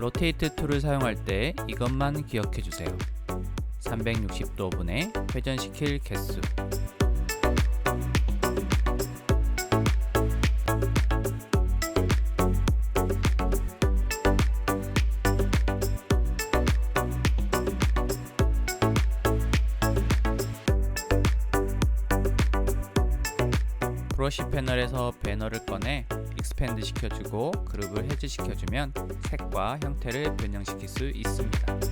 로테이트 툴을 사용할 때 이것만 기억해 주세요. 360도 분의 회전시킬 개수. 브러쉬 패널에서 배너를 꺼내 익스펜드 시켜주고 그룹을 해지시켜주면 색과 형태를 변형시킬 수 있습니다.